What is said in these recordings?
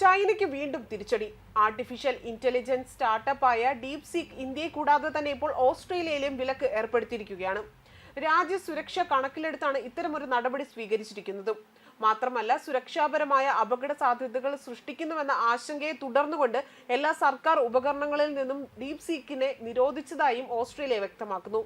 ചൈനയ്ക്ക് വീണ്ടും തിരിച്ചടി. ആർട്ടിഫിഷ്യൽ ഇന്റലിജൻസ് സ്റ്റാർട്ടപ്പായ ഡീപ് സീക്ക് ഇന്ത്യയെ കൂടാതെ തന്നെ ഇപ്പോൾ ഓസ്ട്രേലിയയിലും വിലക്ക് ഏർപ്പെടുത്തിയിരിക്കുകയാണ്. രാജ്യസുരക്ഷ കണക്കിലെടുത്താണ് ഇത്തരമൊരു നടപടി സ്വീകരിച്ചിരിക്കുന്നത്. മാത്രമല്ല സുരക്ഷാപരമായ അപകട സാധ്യതകൾ സൃഷ്ടിക്കുന്നുവെന്ന ആശങ്കയെ തുടർന്നുകൊണ്ട് എല്ലാ സർക്കാർ ഉപകരണങ്ങളിൽ നിന്നും ഡീപ് സീക്കിനെ നിരോധിച്ചതായും ഓസ്ട്രേലിയ വ്യക്തമാക്കുന്നു.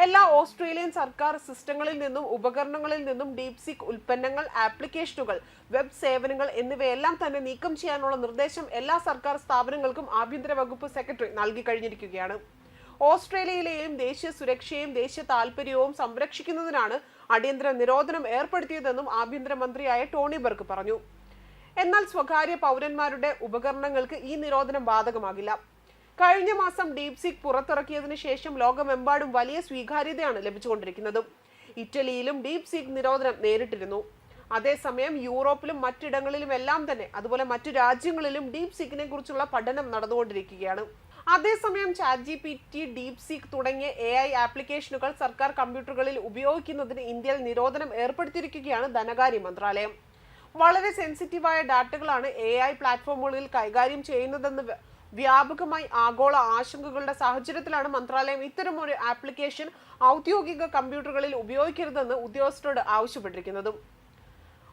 എല്ലാ ഓസ്ട്രേലിയൻ സർക്കാർ സിസ്റ്റങ്ങളിൽ നിന്നും ഉപകരണങ്ങളിൽ നിന്നും ഡീപ് സീക്ക് ഉൽപ്പന്നങ്ങൾ ആപ്ലിക്കേഷനുകൾ വെബ് സേവനങ്ങൾ എന്നിവയെല്ലാം തന്നെ നീക്കം ചെയ്യാനുള്ള നിർദ്ദേശം എല്ലാ സർക്കാർ സ്ഥാപനങ്ങൾക്കും ആഭ്യന്തര വകുപ്പ് സെക്രട്ടറി നൽകി കഴിഞ്ഞിരിക്കുകയാണ്. ഓസ്ട്രേലിയയിലെയും ദേശീയ സുരക്ഷയും ദേശീയ താൽപര്യവും സംരക്ഷിക്കുന്നതിനാണ് അടിയന്തര നിരോധനം ഏർപ്പെടുത്തിയതെന്നും ആഭ്യന്തരമന്ത്രിയായ ടോണി ബർഗ് പറഞ്ഞു. എന്നാൽ സ്വകാര്യ പൗരന്മാരുടെ ഉപകരണങ്ങൾക്ക് ഈ നിരോധനം ബാധകമാകില്ല. കഴിഞ്ഞ മാസം ഡീപ് സീക്ക് പുറത്തിറക്കിയതിനു ശേഷം ലോകമെമ്പാടും വലിയ സ്വീകാര്യതയാണ് ലഭിച്ചുകൊണ്ടിരിക്കുന്നത്. ഇറ്റലിയിലും ഡീപ് സീക്ക് നിരോധനം നേരിട്ടിരുന്നു. അതേസമയം യൂറോപ്പിലും മറ്റിടങ്ങളിലും എല്ലാം തന്നെ അതുപോലെ മറ്റു രാജ്യങ്ങളിലും ഡീപ് സീക്കിനെ കുറിച്ചുള്ള പഠനം നടന്നുകൊണ്ടിരിക്കുകയാണ്. അതേസമയം ChatGPT DeepSeek തുടങ്ങിയ എ ഐ ആപ്ലിക്കേഷനുകൾ സർക്കാർ കമ്പ്യൂട്ടറുകളിൽ ഉപയോഗിക്കുന്നതിന് ഇന്ത്യയിൽ നിരോധനം ഏർപ്പെടുത്തിയിരിക്കുകയാണ് ധനകാര്യ മന്ത്രാലയം. വളരെ സെൻസിറ്റീവായ ഡാറ്റകളാണ് എ ഐ പ്ലാറ്റ്ഫോമുകളിൽ കൈകാര്യം ചെയ്യുന്നതെന്ന് വ്യാപകമായി ആഗോള ആശങ്കകളുടെ സാഹചര്യത്തിലാണ് മന്ത്രാലയം ഇത്തരമൊരു ആപ്ലിക്കേഷൻ ഔദ്യോഗിക കമ്പ്യൂട്ടറുകളിൽ ഉപയോഗിക്കരുതെന്ന് ഉദ്യോഗസ്ഥരോട് ആവശ്യപ്പെട്ടിരിക്കുന്നതും.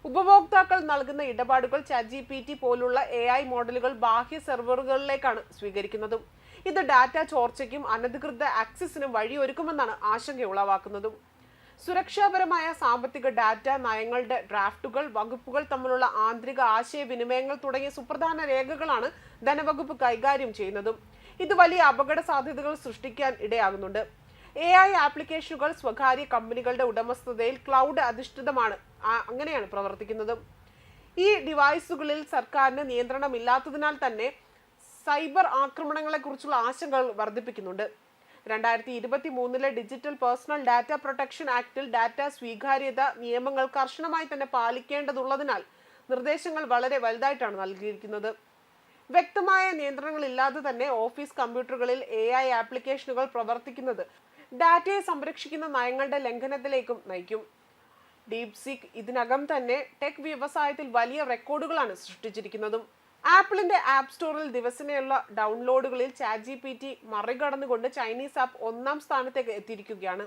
ഉപഭോക്താക്കൾ നൽകുന്ന ഇടപാടുകൾ ചാറ്റ് ജി പി ടി പോലുള്ള എ ഐ മോഡലുകൾ ബാഹ്യ സെർവറുകളിലേക്കാണ് സ്വീകരിക്കുന്നതും. ഇത് ഡാറ്റ ചോർച്ചയ്ക്കും അനധികൃത ആക്സസിനും വഴിയൊരുക്കുമെന്നാണ് ആശങ്ക ഉളവാക്കുന്നതും. സുരക്ഷാപരമായ സാമ്പത്തിക ഡാറ്റ നയങ്ങളുടെ ഡ്രാഫ്റ്റുകൾ വകുപ്പുകൾ തമ്മിലുള്ള ആന്തരിക ആശയവിനിമയങ്ങൾ തുടങ്ങിയ സുപ്രധാന രേഖകളാണ് ധനവകുപ്പ് കൈകാര്യം ചെയ്യുന്നതും. ഇത് വലിയ അപകട സാധ്യതകൾ സൃഷ്ടിക്കാൻ ഇടയാകുന്നുണ്ട്. എ ഐ ആപ്ലിക്കേഷനുകൾ സ്വകാര്യ കമ്പനികളുടെ ഉടമസ്ഥതയിൽ ക്ലൗഡ് അധിഷ്ഠിതമാണ്. അങ്ങനെയാണ് പ്രവർത്തിക്കുന്നത്. ഈ ഡിവൈസുകളിൽ സർക്കാരിന് നിയന്ത്രണമില്ലാത്തതിനാൽ തന്നെ സൈബർ ആക്രമണങ്ങളെക്കുറിച്ചുള്ള ആശങ്കകൾ വർദ്ധിപ്പിക്കുന്നുണ്ട്. രണ്ടായിരത്തി ഇരുപത്തി മൂന്നിലെ ഡിജിറ്റൽ പേഴ്സണൽ ഡാറ്റ പ്രൊട്ടക്ഷൻ ആക്ടിൽ ഡാറ്റ സ്വീകാര്യത നിയമങ്ങൾ കർശനമായി തന്നെ പാലിക്കേണ്ടതുള്ളതിനാൽ നിർദ്ദേശങ്ങൾ വളരെ വലുതായിട്ടാണ് നൽകിയിരിക്കുന്നത്. വ്യക്തമായ നിയന്ത്രണങ്ങളില്ലാതെ തന്നെ ഓഫീസ് കമ്പ്യൂട്ടറുകളിൽ എ ഐ ആപ്ലിക്കേഷനുകൾ പ്രവർത്തിക്കുന്നത് ഡാറ്റയെ സംരക്ഷിക്കുന്ന നയങ്ങളുടെ ലംഘനത്തിലേക്കും നയിക്കും. ഡീപ് സീക്ക് ഇതിനകം തന്നെ ടെക് വ്യവസായത്തിൽ വലിയ റെക്കോർഡുകളാണ് സൃഷ്ടിച്ചിരിക്കുന്നതും. ആപ്പിളിന്റെ ആപ്പ് സ്റ്റോറിൽ ദിവസേനയുള്ള ഡൗൺലോഡുകളിൽ ചാറ്റ് ജി പി ടി മറികടന്നുകൊണ്ട് ചൈനീസ് ആപ്പ് ഒന്നാം സ്ഥാനത്തേക്ക് എത്തിയിരിക്കുകയാണ്.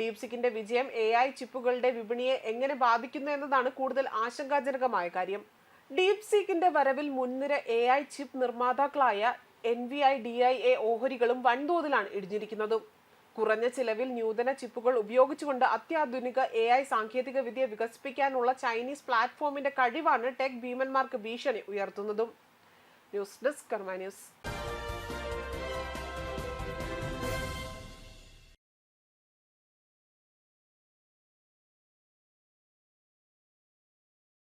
ഡീപ്സിക്കിന്റെ വിജയം എ ഐ ചിപ്പുകളുടെ വിപണിയെ എങ്ങനെ ബാധിക്കുന്നു എന്നതാണ് കൂടുതൽ ആശങ്കാജനകമായ കാര്യം. ഡീപ്സീക്കിന്റെ വരവിൽ മുൻനിര A I chip നിർമ്മാതാക്കളായ N V I D I A ഓഹരികളും വൻതോതിലാണ് ഇടിഞ്ഞിരിക്കുന്നതും. കുറഞ്ഞ ചിലവിൽ നൂതന ചിപ്പുകൾ ഉപയോഗിച്ചുകൊണ്ട് അത്യാധുനിക എ ഐ സാങ്കേതിക വിദ്യ വികസിപ്പിക്കാനുള്ള ചൈനീസ് പ്ലാറ്റ്ഫോമിന്റെ കഴിവാണ് ടെക് ഭീമന്മാർക്ക് ഭീഷണി ഉയർത്തുന്നതും. News desk Karma news.